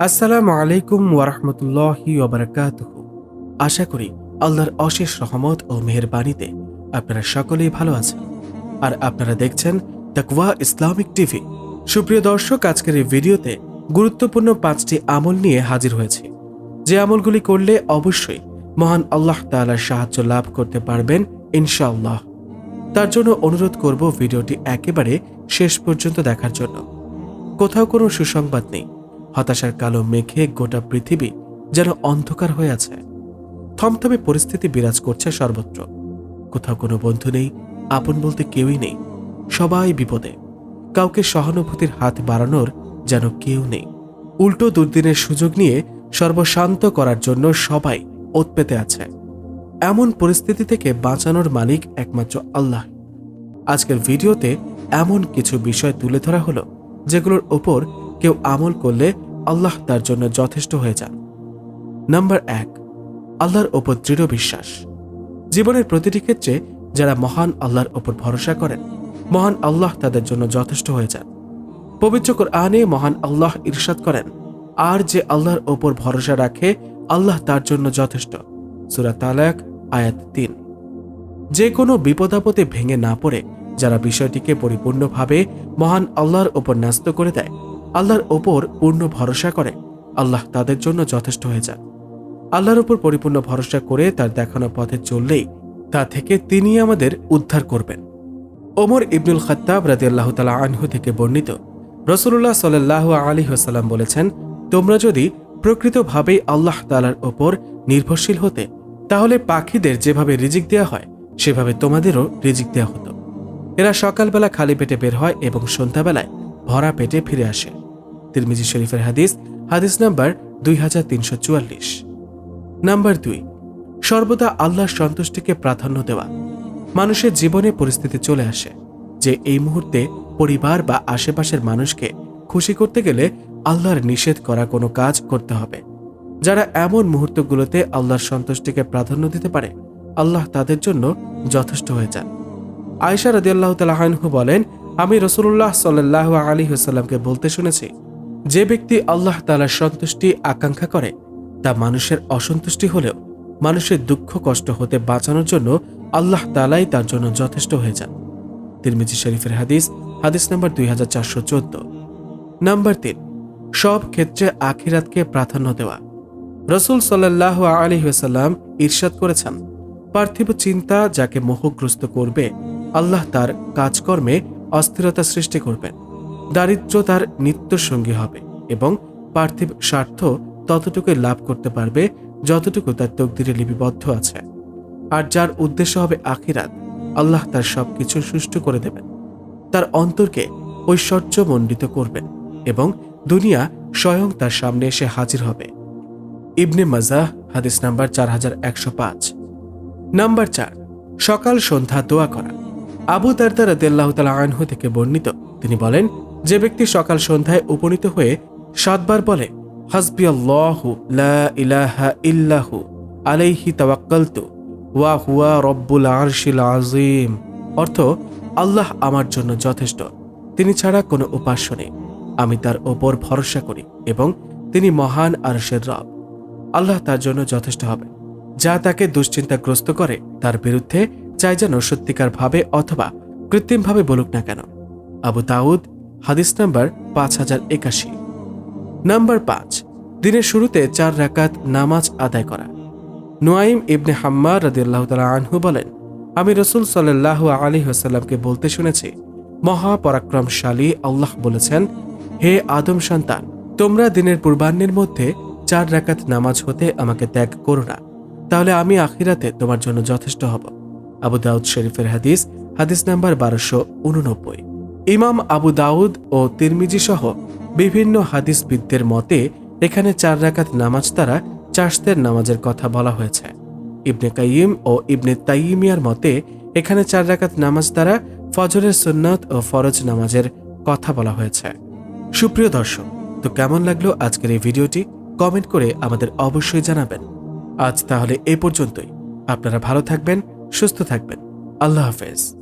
আসসালামু আলাইকুম ওয়ারহমতুল্লাহি ওবরাকাতুহু আশা করি আল্লাহর অশেষ রহমত ও মেহেরবানিতে আপনারা সকলেই ভালো আছেন। আর আপনারা দেখছেন তাকওয়া ইসলামিক টিভি। সুপ্রিয় দর্শক, আজকের এই ভিডিওতে গুরুত্বপূর্ণ পাঁচটি আমল নিয়ে হাজির হয়েছে। যে আমলগুলি করলে অবশ্যই মহান আল্লাহ তাআলার সাহায্য লাভ করতে পারবেন ইনশাআল্লাহ। তার জন্য অনুরোধ করব ভিডিওটি একেবারে শেষ পর্যন্ত দেখার জন্য। কোথাও কোনো সুসংবাদ নেই। হতাশার কালো মেঘে গোটা পৃথিবী যেন অন্ধকার হয়ে আছে। থমথমে পরিস্থিতি বিরাজ করছে সর্বত্র। কোথাও কোনো বন্ধু নেই, আপন বলতে কেউই নেই, সবাই বিপদে। কাউকে সহানুভূতির হাত বাড়ানোর যেন কেউ নেই। উল্টো দুর্দিনের সুযোগ নিয়ে সর্বশান্ত করার জন্য সবাই ওত পেতে আছে। এমন পরিস্থিতি থেকে বাঁচানোর মালিক একমাত্র আল্লাহ। আজকের ভিডিওতে এমন কিছু বিষয় তুলে ধরা হলো, যেগুলোর ওপর কেউ আমল করলে আল্লাহ তার জন্য যথেষ্ট হয়ে যান। নাম্বার এক, আল্লাহর ওপর দৃঢ় বিশ্বাস। জীবনের প্রতিটি ক্ষেত্রে যারা মহান আল্লাহর ওপর ভরসা করেন, মহান আল্লাহ তাদের জন্য যথেষ্ট হয়ে যান। পবিত্র আনে মহান আল্লাহ ইরশাদ করেন, আর যে আল্লাহর ওপর ভরসা রাখে, আল্লাহ তার জন্য যথেষ্ট। সুরা তালাক, আয়াত তিন। যে কোনো বিপদাপদে ভেঙে না পড়ে, যারা বিষয়টিকে পরিপূর্ণভাবে মহান আল্লাহর ওপর ন্যস্ত করে দেয় আল্লাহর ওপর পূর্ণ ভরসা করে। আল্লাহ তাদের জন্য যথেষ্ট হয়ে যান। আল্লাহর ওপর পরিপূর্ণ ভরসা করে তার দেখানো পথে চললেই তা থেকে তিনি আমাদের উদ্ধার করবেন। ওমর ইবনুল খত্তাব রাজি আল্লাহ তালা আনহু থেকে বর্ণিত রসুল্লাহ সাল্লাহ আলী হাসাল্লাম বলেছেন, তোমরা যদি প্রকৃতভাবেই আল্লাহ তালার ওপর নির্ভরশীল হতে, তাহলে পাখিদের যেভাবে রিজিক দেওয়া হয়, সেভাবে তোমাদেরও রিজিক দেওয়া হতো। এরা সকালবেলা খালি পেটে বের হয় এবং সন্ধ্যাবেলায় ভরা পেটে ফিরে আসে। তিরমিজি শরীফের হাদিস হাদিস নাম্বার দুই হাজার তিনশো চুয়াল্লিশ। নাম্বার দুই, সর্বদা আল্লাহর সন্তুষ্টিকে প্রাধান্য দেওয়া। মানুষের জীবনে পরিস্থিতি চলে আসে যে এই মুহূর্তে পরিবার বা আশেপাশের মানুষকে খুশি করতে গেলে আল্লাহর নিষেধ করা কোনো কাজ করতে হবে। যারা এমন মুহূর্তগুলোতে আল্লাহর সন্তুষ্টিকে প্রাধান্য দিতে পারে, আল্লাহ তাদের জন্য যথেষ্ট হয়ে যান। আয়সা রদিয়াল্লাহ তালাহানহু বলেন, আমি রসুল্লাহ সাল্লাহ আলী হুসাল্লামকে বলতে শুনেছি যে ব্যক্তি আল্লাহ তালার সন্তুষ্টি, আকাঙ্ক্ষা করে, তা মানুষের অসন্তুষ্টি হলেও মানুষের দুঃখ, কষ্ট হতে বাঁচানোর জন্য আল্লাহ তালাই তার জন্য যথেষ্ট হয়ে যান। তিরমিজি শরীফের হাদিস হাদিস নাম্বার দুই হাজার চারশো চোদ্দ। নাম্বার তিন, সব ক্ষেত্রে আখিরাতকে প্রাধান্য দেওয়া। রসুল সাল্লাহ আলী হুসাল্লাম ঈর্ষাদ করেছেন, পার্থিব চিন্তা যাকে মোহগ্রস্ত করবে, আল্লাহ তার কাজকর্মে অস্থিরতা সৃষ্টি করবেন। দারিদ্র তার নিত্য সঙ্গী হবে এবং পার্থিব স্বার্থ ততটুকুই লাভ করতে পারবে যতটুকু তার তকদিরে লিপিবদ্ধ আছে। আর যার উদ্দেশ্য হবে আখিরাত, আল্লাহ তার সবকিছু সুষ্ঠু করে দেবেন। তার অন্তরকে ঐশ্বর্য মণ্ডিত করবেন এবং দুনিয়া স্বয়ং তার সামনে এসে হাজির হবে। ইবনে মাজাহ, হাদিস নাম্বার চার হাজার একশো পাঁচ। নাম্বার চার, সকাল সন্ধ্যা দোয়া করা। আবু দারদা রাদিয়াল্লাহু তাআলা আনহু থেকে বর্ণিত। তিনি বলেন যে ব্যক্তি সকাল সন্ধ্যায় উপনীত হয়ে সাতবার বলে, হাসবি আল্লাহু লা ইলাহা ইল্লাহু আলাইহি তাওয়াক্কালতু ওয়া হুয়া রব্বুল আরশিল আযীম। অর্থ, আল্লাহ আমার জন্য যথেষ্ট। তিনি ছাড়া কোনো উপাস্য নেই। আমি তার ওপর ভরসা করি এবং তিনি মহান আরশের রব। আল্লাহ তার জন্য যথেষ্ট হবে। যা তাকে দুশ্চিন্তাগ্রস্ত করে, তার বিরুদ্ধে চাই যেন সত্যিকার ভাবে অথবা কৃত্রিমভাবে বলুক না কেন। আবু দাউদ হাদিস নাম্বার পাঁচ হাজার একাশি। নাম্বার পাঁচ, দিনের শুরুতে চার রাকাত নামাজ আদায় করা। নোয়াইম ইবনে হাম্মা রাদিয়াল্লাহু তাআলা আনহু বলেন, আমি রসুল সাল্লাহ আলী হাসাল্লামকে বলতে শুনেছি, মহাপরাক্রমশালী আল্লাহ বলেছেন, হে আদম সন্তান, তোমরা দিনের পূর্বাহ্নের মধ্যে চার রাকাত নামাজ হতে আমাকে ত্যাগ করো না, তাহলে আমি আখিরাতে তোমার জন্য যথেষ্ট হব। আবু দাউদ শরীফের হাদিস হাদিস নাম্বার বারোশো উননব্বই। ইমাম আবু দাউদ ও তিরমিজি সহ বিভিন্ন হাদিসবিদদের মতে, এখানে চার রাকাত নামাজ দ্বারা চাষদের নামাজের কথা বলা হয়েছে। ইবনে কাইম ও ইবনে তাইমিয়ার মতে, এখানে চার রাকাত নামাজ দ্বারা ফজরের সুন্নত ও ফরজ নামাজের কথা বলা হয়েছে। সুপ্রিয় দর্শক, তো কেমন লাগল আজকের এই ভিডিওটি? কমেন্ট করে আমাদের অবশ্যই জানাবেন। আজ তাহলে এ পর্যন্তই। আপনারা ভালো থাকবেন, সুস্থ থাকবেন। আল্লাহ হাফেজ।